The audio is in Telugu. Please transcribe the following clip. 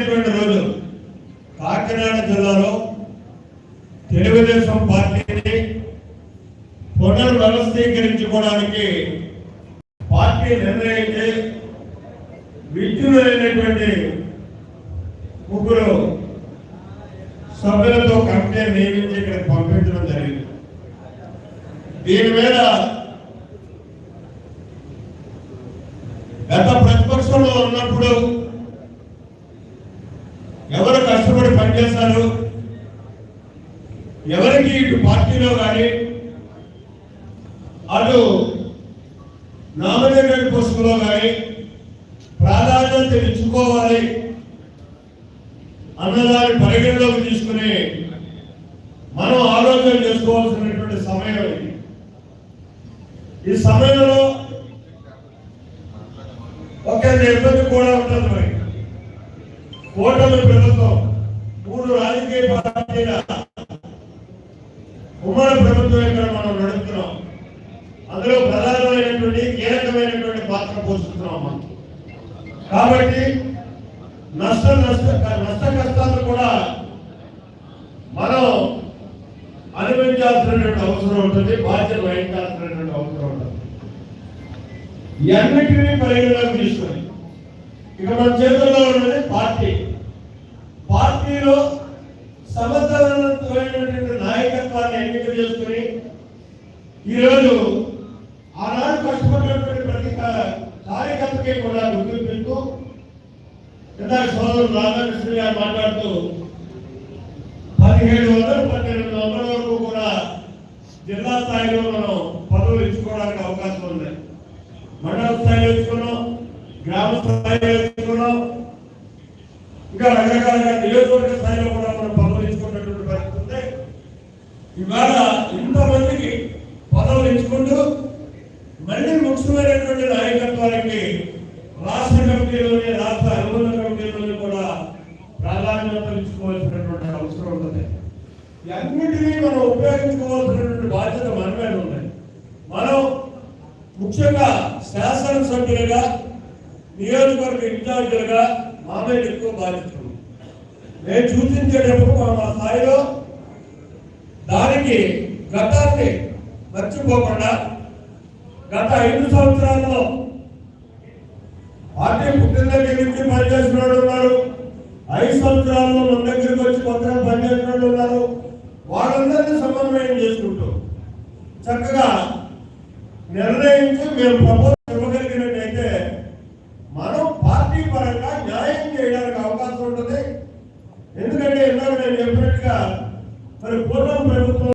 రోజు కాకినాడ జిల్లాలో తెలుగుదేశం పార్టీని పునర్వ్యవస్థీకరించుకోవడానికి పార్టీ నిర్ణయించి విద్యులైనటువంటి ముగ్గురు సభ్యులతో కమిటీ నియమించి ఇక్కడ పంపించడం జరిగింది. దీని మీద గత ప్రతిపక్షంలో ఉన్నప్పుడు చేస్తారు ఎవరికి ఇటు పార్టీలో కానీ అటు నామినేటెడ్ పోస్టులో కానీ ప్రాధాన్యత ఇచ్చుకోవాలి అన్నదాన్ని పరిగణలోకి తీసుకుని మనం ఆలోచన చేసుకోవాల్సినటువంటి సమయం ఇది. ఈ సమయంలో ఒక ఇబ్బంది కూడా ఉంటుంది మరి. ఓటమి ప్రభుత్వం ఉమ్మడి ప్రభుత్వం ఇక్కడ మనం నడుపుతున్నాం. అందులో ప్రధానమైనటువంటి కీలకమైనటువంటి పాత్ర పోషిస్తున్నాం మనం. కాబట్టి నష్ట నష్ట నష్ట కష్టాలు కూడా మనం అనుభవించాల్సినటువంటి అవసరం ఉంటుంది బాధ్యత వహించాల్సినటువంటి అవసరం ఉంటుంది. ఇవన్నిటినీ పరిగణలోకి తీసుకొని ఇక మన చేతుల్లో ఉన్నది పార్టీ. పార్టీలో సమర్థ నాయకత్వాన్ని చేసుకుని ఈరోజు ఆనాడు కష్టపడినటువంటి ప్రతి కా- కార్యకర్తకి కూడా గుర్తింపు ఇందాక సోదరుడు రాధాకృష్ణ గారు మాట్లాడుతూ పదిహేడు వందలు పద్దెనిమిది వందల వరకు కూడా జిల్లా స్థాయిలో మనం పదవులు ఇచ్చుకోవడానికి అవకాశం ఉంది. మండల స్థాయిలో ఇచ్చుకున్నాం గ్రామ స్థాయిలో ఇచ్చుకున్నాం ఇంకా రకరకాలుగా నియోజకవర్గ స్థాయిలో పదవులు మళ్ళీ ముఖ్యమైనటువంటి నాయకత్వానికి రాష్ట్ర కమిటీలోనే రాష్ట్ర అనుబంధ కమిటీలోనే కూడా ప్రాధాన్యత ఇచ్చుకోవాల్సినటువంటి అవసరం ఉంటుంది అన్నిటినీ మనం ఉపయోగించుకోవాల్సినటువంటి బాధ్యత మన మీద మనం ముఖ్యంగా శాసనసభ్యులుగా నియోజకవర్గ ఇన్ఛార్జీలుగా మా మీద ఎక్కువ బాధ్యత నేను సూచించేటప్పుడు మా స్థాయిలో దానికి గతాన్ని మర్చిపోకుండా గత ఐదు సంవత్సరాల్లో పార్టీ పుట్టిన దగ్గర నుంచి పనిచేసిన వాళ్ళు ఉన్నారు. ఐదు సంవత్సరాల్లో మన దగ్గరికి వచ్చి కొత్తగా పనిచేసిన వాళ్ళు ఉన్నారు. వాళ్ళందరినీ సమన్వయం చేసుకుంటూ చక్కగా నిర్ణయించి మేము ప్రపోజల్ ఇవ్వగలిగినట్టయితే మనం పార్టీ పరంగా న్యాయం చేయడానికి అవకాశం ఉంటుంది. ఎందుకంటే ఇందాక నేను చెప్పినట్టుగా మరి పూర్వం